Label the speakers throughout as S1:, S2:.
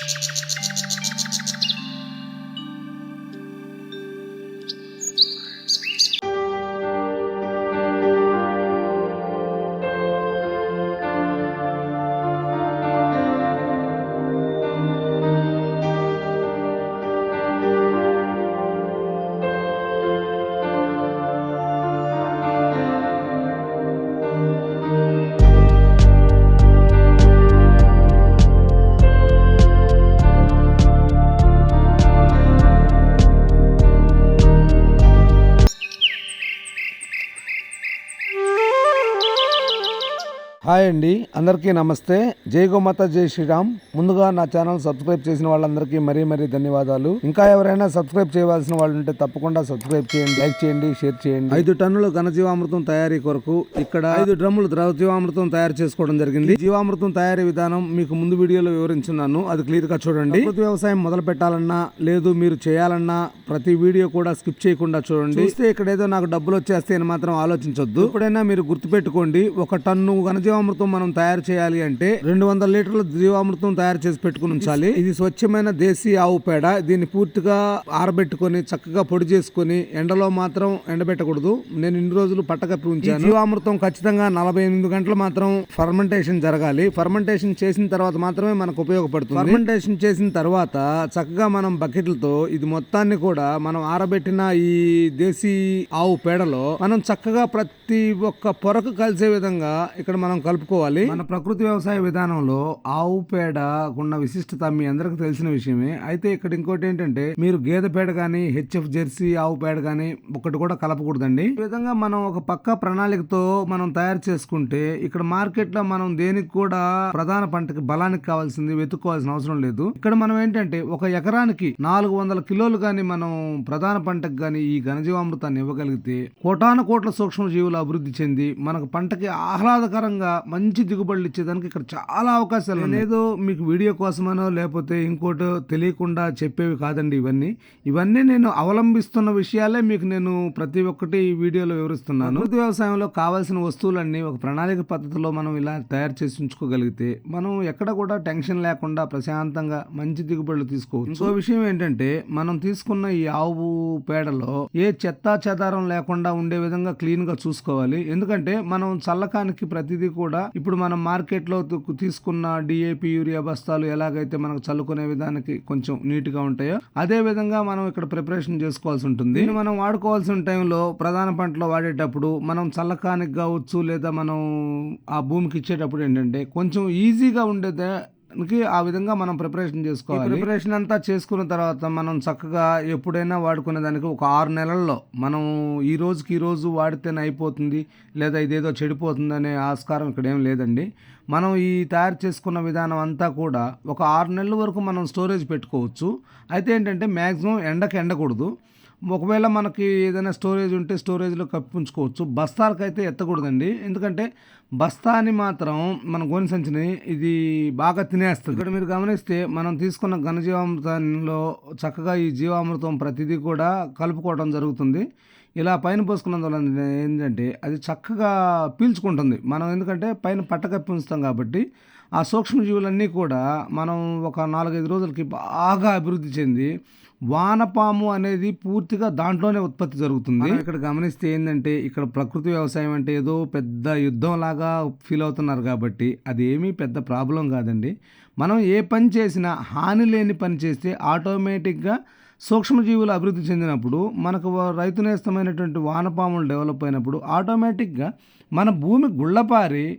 S1: Thank you. Hi అండి అందరికీ నమస్తే. జై గోమాత జై శ్రీరామ్. ముందుగా నా ఛానల్ సబ్స్క్రైబ్ చేసిన వాళ్ళందరికీ మరీ మరీ ధన్యవాదాలు. ఇంకా ఎవరైనా సబ్స్క్రైబ్ చేయవలసిన వాళ్ళు ఉంటే తప్పకుండా సబ్స్క్రైబ్ చేయండి లైక్ చేయండి షేర్ చేయండి. ఐదు టన్నుల ఘనజీవామృతం తయారీ కొరకు ఇక్కడ ఐదు డ్రమ్ములు ద్రవ జీవామృతం తయారు చేసుకోవడం జరిగింది. జీవామృతం తయారీ విధానం మీకు ముందు వీడియోలో వివరించున్నాను. అది క్లియర్గా చూడండి. ప్రకృతి వ్యవసాయం మొదలు పెట్టాలన్నా లేదు మీరు చేయాలన్నా ప్రతి వీడియో కూడా స్కిప్ చేయకుండా చూడండి. చూస్తే ఇక్కడ ఏదో నాకు డబ్బులు వచ్చేస్తాయి అని మాత్రం ఆలోచించొద్దు. ఎప్పుడైనా మీరు గుర్తుపెట్టుకోండి ఒక టన్ను ఘనజీవామృతం మనం తయారు చేయాలి అంటే రెండు వందల లీటర్ల జీవామృతం తయారు చేసి పెట్టుకుని ఉంచాలి. ఇది స్వచ్ఛమైన దేశీ ఆవు పేడ. దీన్ని పూర్తిగా ఆరబెట్టుకొని చక్కగా పొడి చేసుకొని ఎండలో మాత్రం ఎండబెట్టకూడదు. నేను ఇన్ని రోజులు పట్టకప్పి ఉంచాను. జీవామృతం ఖచ్చితంగా నలభై ఎనిమిది గంటలు మాత్రం ఫర్మెంటేషన్ జరగాలి. ఫర్మెంటేషన్ చేసిన తర్వాత మాత్రమే మనకు ఉపయోగపడుతుంది. ఫర్మెంటేషన్ చేసిన తర్వాత చక్కగా మనం బకెట్లతో ఇది మొత్తాన్ని కూడా మనం ఆరబెట్టిన ఈ దేశీ ఆవు పేడలో మనం చక్కగా ప్రతి ఒక్క పొరకు కలిసే విధంగా ఇక్కడ మనం కలుపుకోవాలి. మన ప్రకృతి వ్యవసాయ విధానంలో ఆవు పేడ ఉన్న విశిష్టత మీ అందరికి తెలిసిన విషయమే. అయితే ఇక్కడ ఇంకోటి ఏంటంటే మీరు గేదె పేడ కానీ హెచ్ఎఫ్ జెర్సీ ఆవు పేడ కానీ ఒకటి కూడా కలపకూడదండి. ఈ విధంగా మనం ఒక పక్క ప్రణాళికతో మనం తయారు చేసుకుంటే ఇక్కడ మార్కెట్లో మనం దేనికి కూడా ప్రధాన పంటకి బలానికి కావాల్సింది వెతుక్కోవాల్సిన అవసరం లేదు. ఇక్కడ మనం ఏంటంటే ఒక ఎకరానికి నాలుగు వందల కిలోలు గాని మనం ప్రధాన పంటకు గాని ఈ ఘనజీవామృతాన్ని ఇవ్వగలిగితే కోటాను కోట్ల సూక్ష్మ జీవులు అభివృద్ధి చెంది మనకు పంటకి ఆహ్లాదకరంగా మంచి దిగుబడులు ఇచ్చేదానికి ఇక్కడ చాలా అవకాశాలు లేదు మీకు వీడియో కోసమనో లేకపోతే ఇంకోటో తెలియకుండా చెప్పేవి కాదండి ఇవన్నీ. ఇవన్నీ నేను అవలంబిస్తున్న విషయాలే మీకు నేను ప్రతి ఒక్కటి ఈ వీడియోలో వివరిస్తున్నాను. ప్రకృతి వ్యవసాయంలో కావాల్సిన వస్తువులన్నీ ఒక ప్రణాళిక పద్ధతిలో మనం ఇలా తయారు చేసి ఉంచుకోగలిగితే మనం ఎక్కడ కూడా టెన్షన్ లేకుండా ప్రశాంతంగా మంచి దిగుబడులు తీసుకోవచ్చు. ఇంకో విషయం ఏంటంటే మనం తీసుకున్న ఈ ఆవు పేడలో ఏ చెత్తా చెదారం లేకుండా ఉండే విధంగా క్లీన్గా చూసుకోవాలి. ఎందుకంటే మనం చల్లకానికి ప్రతిదీ కూడా ఇప్పుడు మనం మార్కెట్లో తీసుకున్న డిఏపి యూరియా బస్తాలు ఎలాగైతే మనకు చల్లుకునే విధానికి కొంచెం నీట్గా ఉంటాయో అదే విధంగా మనం ఇక్కడ ప్రిపరేషన్ చేసుకోవాల్సి ఉంటుంది. మనం వాడుకోవాల్సిన టైంలో ప్రధాన పంటలో వాడేటప్పుడు మనం చల్లకానికి కావచ్చు లేదా మనం ఆ భూమికి ఇచ్చేటప్పుడు ఏంటంటే కొంచెం ఈజీగా ఉండేదే కి ఆ విధంగా మనం ప్రిపరేషన్ చేసుకోవాలి. ప్రిపరేషన్ అంతా చేసుకున్న తర్వాత మనం చక్కగా ఎప్పుడైనా వాడుకునే దానికి ఒక ఆరు నెలల్లో మనం ఈ రోజుకి ఈ రోజు వాడితేనే అయిపోతుంది లేదా ఇదేదో చెడిపోతుంది అనే ఆస్కారం ఇక్కడ ఏం లేదండి. మనం ఈ తయారు చేసుకున్న విధానం అంతా కూడా ఒక ఆరు నెలల వరకు మనం స్టోరేజ్ పెట్టుకోవచ్చు. అయితే ఏంటంటే మ్యాక్సిమం ఎండకు ఎండకూడదు. ఒకవేళ మనకి ఏదైనా స్టోరేజ్ ఉంటే స్టోరేజ్లో కప్పి ఉంచుకోవచ్చు బస్తాలకైతే ఎత్తకూడదండి. ఎందుకంటే బస్తాని మాత్రం మన గోని సంచిని ఇది బాగా తినేస్తుంది. ఇక్కడ మీరు గమనిస్తే మనం తీసుకున్న ఘనజీవామృతంలో చక్కగా ఈ జీవామృతం ప్రతిదీ కూడా కలుపుకోవడం జరుగుతుంది. ఇలా పైన పోసుకున్నందువల్ల ఏంటంటే అది చక్కగా పీల్చుకుంటుంది. మనం ఎందుకంటే పైన పట్టకప్పి ఉంచుతాం కాబట్టి ఆ సూక్ష్మజీవులన్నీ కూడా మనం ఒక నాలుగైదు రోజులకి బాగా అభివృద్ధి చెంది వానపాము అనేది పూర్తిగా దాంట్లోనే ఉత్పత్తి జరుగుతుంది. ఇక్కడ గమనిస్తే ఏంటంటే ఇక్కడ ప్రకృతి వ్యవసాయం అంటే ఏదో పెద్ద యుద్ధం లాగా ఫీల్ అవుతున్నారు కాబట్టి అది ఏమీ పెద్ద ప్రాబ్లం కాదండి. మనం ఏ పని చేసినా హాని లేని పని చేస్తే ఆటోమేటిక్గా సూక్ష్మజీవులు అభివృద్ధి చెందినప్పుడు మనకు రైతునేస్తమైనటువంటి రైతు నేస్తమైనటువంటి వానపాములు డెవలప్ అయినప్పుడు ఆటోమేటిక్గా మన భూమి గుళ్ళపారి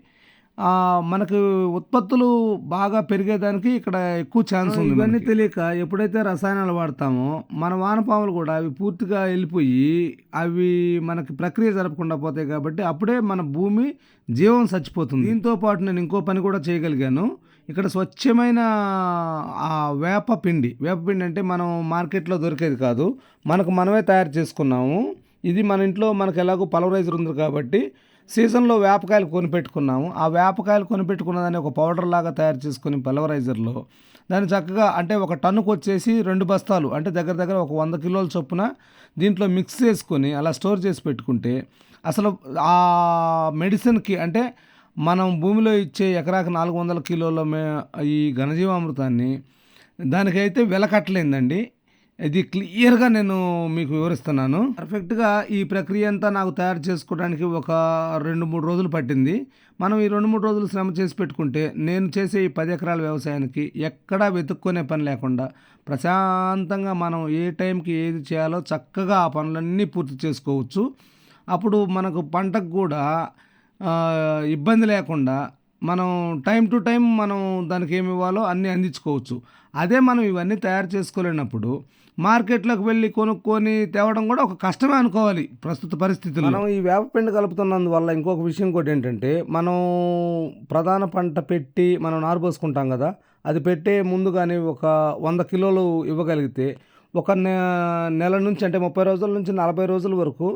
S1: మనకు ఉత్పత్తులు బాగా పెరిగేదానికి ఇక్కడ ఎక్కువ ఛాన్స్ ఉంది ఇవన్నీ తెలియక ఎప్పుడైతే రసాయనాలు వాడతామో మన వానపాములు కూడా అవి పూర్తిగా వెళ్ళిపోయి అవి మనకి ప్రక్రియ జరపకుండా పోతాయి కాబట్టి అప్పుడే మన భూమి జీవం చచ్చిపోతుంది. దీంతో పాటు నేను ఇంకో పని కూడా చేయగలిగాను. ఇక్కడ స్వచ్ఛమైన ఆ వేప పిండి. వేప పిండి అంటే మనం మార్కెట్లో దొరికేది కాదు. మనకు మనమే తయారు చేసుకున్నాము. ఇది మన ఇంట్లో మనకు ఎలాగో పలవరైజర్ ఉంది కాబట్టి సీజన్లో వేపకాయలు కొనిపెట్టుకున్నాము. ఆ వేపకాయలు కొనిపెట్టుకున్న దాన్ని ఒక పౌడర్ లాగా తయారు చేసుకుని పల్వరైజర్లో దాన్ని చక్కగా అంటే ఒక టన్నుకు వచ్చేసి రెండు బస్తాలు అంటే దగ్గర దగ్గర ఒక వంద కిలోల చొప్పున దీంట్లో మిక్స్ చేసుకొని అలా స్టోర్ చేసి పెట్టుకుంటే అసలు ఆ మెడిసిన్కి అంటే మనం భూమిలో ఇచ్చే ఎకరాకి నాలుగు వందల కిలోల మే ఈ ఘనజీవామృతాన్ని దానికైతే వెలకట్టలేదండి. ఇది క్లియర్గా నేను మీకు వివరిస్తున్నాను. పర్ఫెక్ట్గా ఈ ప్రక్రియ అంతా నాకు తయారు చేసుకోవడానికి ఒక రెండు మూడు రోజులు పట్టింది. మనం ఈ రెండు మూడు రోజులు శ్రమ చేసి పెట్టుకుంటే నేను చేసే ఈ పది ఎకరాల వ్యవసాయానికి ఎక్కడా వెతుక్కునే పని లేకుండా ప్రశాంతంగా మనం ఏ టైంకి ఏది చేయాలో చక్కగా ఆ పనులన్నీ పూర్తి చేసుకోవచ్చు. అప్పుడు మనకు పంటకు కూడా ఇబ్బంది లేకుండా మనం టైం టు టైం మనం దానికి ఏమి ఇవ్వాలో అన్నీ అందించుకోవచ్చు. అదే మనం ఇవన్నీ తయారు చేసుకోలేనప్పుడు మార్కెట్లోకి వెళ్ళి కొనుక్కొని తేవడం కూడా ఒక కష్టమే అనుకోవాలి ప్రస్తుత పరిస్థితుల్లో. మనం ఈ వేప పిండి కలుపుతున్నందువల్ల ఇంకొక విషయం కూడా ఏంటంటే మనం ప్రధాన పంట పెట్టి మనం నారు పోసుకుంటాం కదా అది పెట్టే ముందుగానే ఒక వంద కిలోలు ఇవ్వగలిగితే ఒక నె నెల నుంచి అంటే ముప్పై రోజుల నుంచి నలభై రోజుల వరకు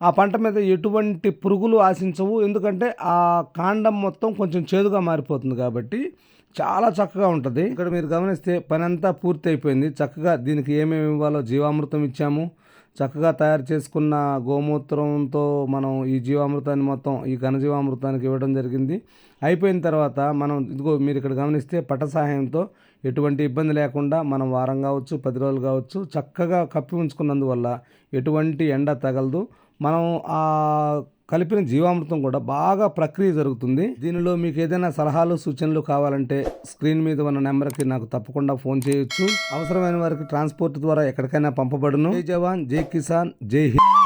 S1: ఆ పంట మీద ఎటువంటి పురుగులు ఆశించవు. ఎందుకంటే ఆ కాండం మొత్తం కొంచెం చేదుగా మారిపోతుంది కాబట్టి చాలా చక్కగా ఉంటుంది. ఇక్కడ మీరు గమనిస్తే పని అంతా పూర్తి అయిపోయింది చక్కగా దీనికి ఏమేమి ఇవ్వాలో జీవామృతం ఇచ్చాము. చక్కగా తయారు చేసుకున్న గోమూత్రంతో మనం ఈ జీవామృతాన్ని మొత్తం ఈ ఘనజీవామృతానికి ఇవ్వడం జరిగింది. అయిపోయిన తర్వాత మనం ఇదిగో మీరు ఇక్కడ గమనిస్తే పట సహాయంతో ఎటువంటి ఇబ్బంది లేకుండా మనం వారం కావచ్చు పది రోజులు కావచ్చు చక్కగా కప్పి ఉంచుకున్నందువల్ల ఎటువంటి ఎండ తగలదు. మనం ఆ కలిపిన జీవామృతం కూడా బాగా ప్రక్రియ జరుగుతుంది. దీనిలో మీకు ఏదైనా సలహాలు సూచనలు కావాలంటే స్క్రీన్ మీద ఉన్న నెంబర్కి నాకు తప్పకుండా ఫోన్ చేయొచ్చు. అవసరమైన వారికి ట్రాన్స్పోర్ట్ ద్వారా ఎక్కడికైనా పంపబడును. జై జవాన్ జై కిసాన్ జై హింద్.